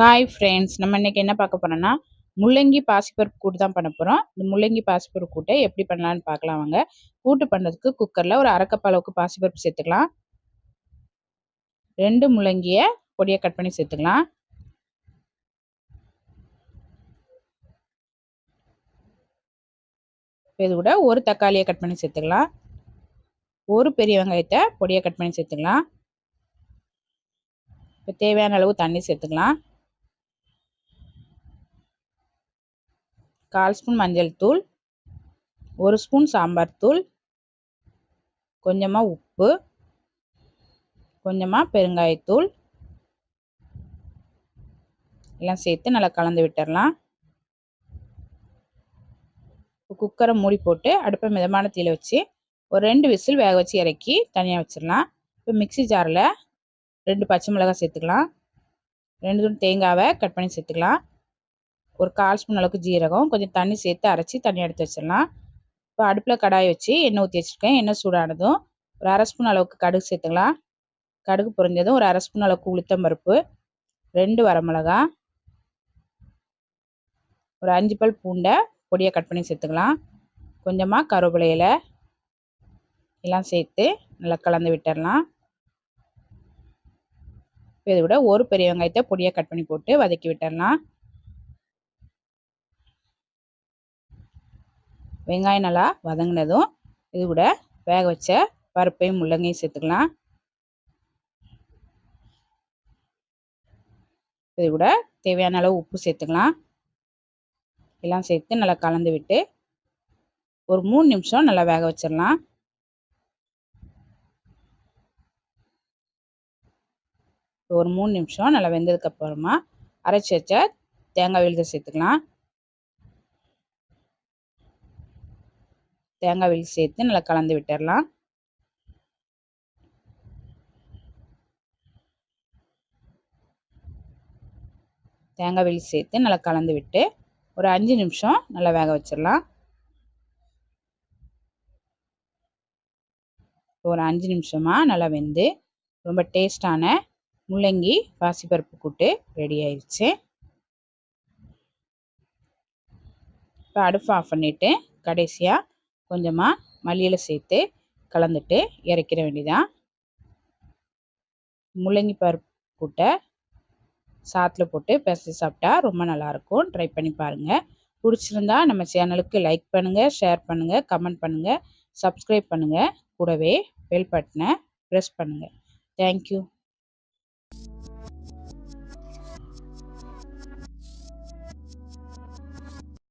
Hi friends நம்ம இன்றைக்கி என்ன பார்க்க போகிறோன்னா முள்ளங்கி பாசிப்பருப்பு கூட்டு தான் பண்ண போகிறோம் இந்த முள்ளங்கி பாசிப்பருப்பு கூட்டை எப்படி பண்ணலான்னு பார்க்கலாம் வாங்க. கூட்டு பண்ணுறதுக்கு குக்கரில் ஒரு அரைக்கப் அளவுக்கு பாசிப்பருப்பு சேர்த்துக்கலாம். ரெண்டு முள்ளங்கியை பொடியை கட் பண்ணி சேர்த்துக்கலாம். இது கூட ஒரு தக்காளியை கட் பண்ணி சேர்த்துக்கலாம். ஒரு பெரிய வெங்காயத்தை பொடியை கட் பண்ணி சேர்த்துக்கலாம். இப்போ தேவையான அளவு தண்ணி சேர்த்துக்கலாம். கால் ஸ்பூன் மஞ்சள் தூள் ஒரு ஸ்பூன் சாம்பார் தூள் கொஞ்சமாக உப்பு கொஞ்சமாக பெருங்காயத்தூள். எல்லாம் சேர்த்து நல்லா கலந்து விட்டுடலாம் குக்கரை மூடி போட்டு அடுப்பை மிதமான தீயில் வச்சு ஒரு ரெண்டு விசில் வேக வச்சு இறக்கி தனியாக வச்சிடலாம். இப்போ மிக்சி ஜாரில் ரெண்டு பச்சை மிளகாய் சேர்த்துக்கலாம். ரெண்டு தேங்காவை கட் பண்ணி சேர்த்துக்கலாம். ஒரு கால் ஸ்பூன் அளவுக்கு ஜீரகம் கொஞ்சம் தண்ணி சேர்த்து அரைச்சி தண்ணி எடுத்து வச்சிடலாம். இப்போ அடுப்பில் கடாய் வச்சு எண்ணெய் ஊற்றி வச்சுருக்கேன். எண்ணெய் சூடானதும் ஒரு அரை ஸ்பூன் அளவுக்கு கடுகு சேர்த்துக்கலாம். கடுகு பொரிஞ்சதும் ஒரு அரை ஸ்பூன் அளவுக்கு உளுத்தம் பருப்பு ரெண்டு வரமிளகா ஒரு அஞ்சு பல் பூண்டை பொடியை கட் பண்ணி சேர்த்துக்கலாம். கொஞ்சமாக கருவேப்பிலையில் எல்லாம் சேர்த்து நல்லா கலந்து விட்டுடலாம். இதை விட ஒரு பெரிய வெங்காயத்தை பொடியை கட் பண்ணி போட்டு வதக்கி விட்டுடலாம். வெங்காயம் நல்லா வதங்கினதும் இது கூட வேக வச்ச பருப்பையும் முள்ளங்கையும் சேர்த்துக்கலாம். இது கூட தேவையான அளவு உப்பு சேர்த்துக்கலாம். எல்லாம் சேர்த்து நல்லா கலந்து விட்டு ஒரு மூணு நிமிஷம் நல்லா வேக வச்சிடலாம். ஒரு மூணு நிமிஷம் நல்லா வெந்ததுக்கப்புறமா அரைச்சி வச்ச தேங்காய் விழுத சேர்த்துக்கலாம். தேங்காயில் சேர்த்து நல்லா கலந்து விட்டுடலாம் தேங்காய் சேர்த்து நல்லா கலந்து விட்டு ஒரு அஞ்சு நிமிஷம் நல்லா வேக வச்சிடலாம். ஒரு அஞ்சு நிமிஷமாக நல்லா வெந்து ரொம்ப டேஸ்டான முள்ளங்கி பாசிப்பருப்பு கூட்டு ரெடி ஆயிடுச்சு இப்போ அடுப்பு ஆஃப் பண்ணிவிட்டு கடைசியாக கொஞ்சமாக மல்லியில் சேர்த்து கலந்துட்டு இறக்கிற வேண்டியதான் முள்ளங்கி பருப்பு கூட்டை சாத்தில் போட்டு பிசைஞ்சு சாப்பிட்டா ரொம்ப நல்லாயிருக்கும். ட்ரை பண்ணி பாருங்கள் பிடிச்சிருந்தா நம்ம சேனலுக்கு லைக் பண்ணுங்கள் ஷேர் பண்ணுங்கள் கமெண்ட் பண்ணுங்கள் சப்ஸ்கிரைப் பண்ணுங்கள் கூடவே பெல் பட்டனை ப்ரெஸ் பண்ணுங்கள் தேங்க்யூ